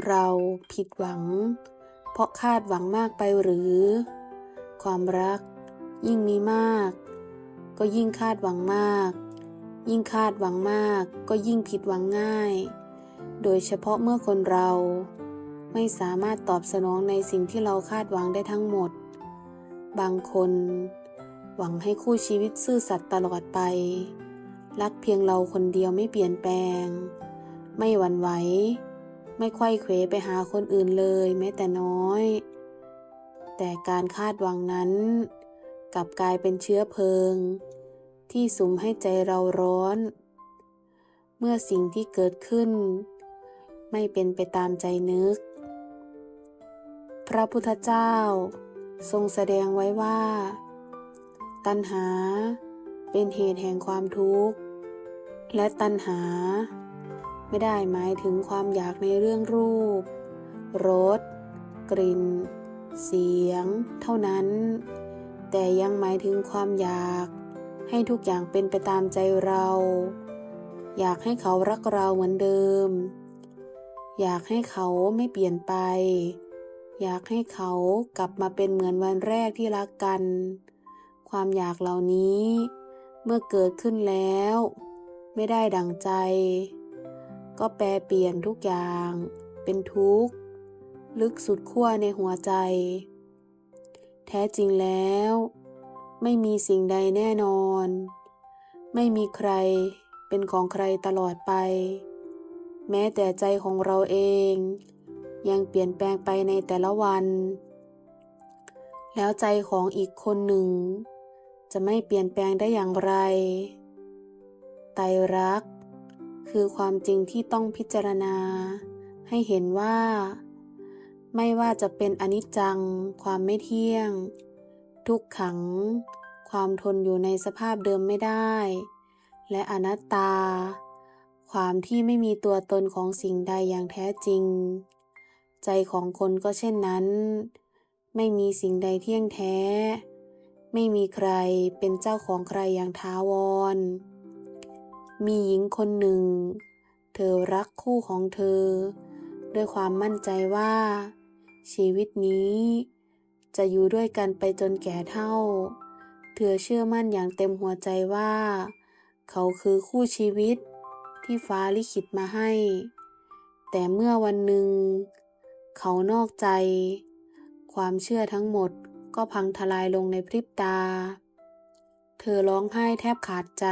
เราผิดหวัง เพราะคาดหวังมากไปหรือ ความรัก ยิ่งมีมาก ก็ยิ่งคาดหวังมาก ยิ่งคาดหวังมาก ก็ยิ่งผิดหวังง่าย โดยเฉพาะเมื่อคนเรา ไม่สามารถตอบสนองในสิ่งที่เราคาดหวังได้ทั้งหมด บางคน หวังให้คู่ชีวิตซื่อสัตย์ตลอดไป รักเพียงเราคนเดียวไม่เปลี่ยนแปลง ไม่หวั่นไหว ไม่ไขว้เขวไปหาคนอื่นเลยแม้แต่น้อย แต่การคาดหวังนั้น กลับกลายเป็นเชื้อเพลิง ที่สุมให้ใจเราร้อน เมื่อสิ่งที่เกิดขึ้น ไม่เป็นไปตามใจนึก พระพุทธเจ้า ทรงแสดงไว้ว่า ตัณหาเป็นเหตุแห่งความทุกข์ และตัณหา ไม่ได้หมายถึงความอยากในเรื่องรูป รส กลิ่น เสียง เท่านั้น แต่ยังหมายถึงความอยาก ให้ทุกอย่างเป็นไปตามใจเรา อยากให้เขารักเราเหมือนเดิม อยากให้เขาไม่เปลี่ยนไป อยากให้เขากลับมาเป็นเหมือนวันแรกที่รักกัน ความอยากเหล่านี้ เมื่อเกิดขึ้นแล้ว ไม่ได้ดังใจ ก็แปลเปลี่ยนทุกอย่าง เป็นทุกข์ ลึกสุดขั้วในหัวใจ แท้จริงแล้ว ไม่มีสิ่งใดแน่นอน ไม่มีใครเป็นของใครตลอดไป แม้แต่ใจของเราเอง ยังเปลี่ยนแปลงไปในแต่ละวัน แล้วใจของอีกคนหนึ่ง จะไม่เปลี่ยนแปลงได้อย่างไร ไตรรัก คือความจริงที่ต้องพิจารณา ให้เห็นว่า ไม่ว่าจะเป็นอนิจจัง ความไม่เที่ยง ทุกขัง ความทนอยู่ในสภาพเดิมไม่ได้ และอนัตตา ความที่ไม่มีตัวตนของสิ่งใดอย่างแท้จริง ใจของคนก็เช่นนั้น ไม่มีสิ่งใดเที่ยงแท้ ไม่มีใครเป็นเจ้าของใครอย่างท้าวร มีหญิงคนหนึ่ง เธอรักคู่ของเธอ ด้วยความมั่นใจว่า ชีวิตนี้ จะอยู่ด้วยกันไปจนแก่เท่า เธอเชื่อมั่นอย่างเต็มหัวใจว่า เขาคือคู่ชีวิตที่ฟ้าลิขิตมาให้ แต่เมื่อวันหนึ่ง เขานอกใจ ความเชื่อทั้งหมดก็พังทลายลงในพริบตา เธอร้องไห้แทบขาดใจ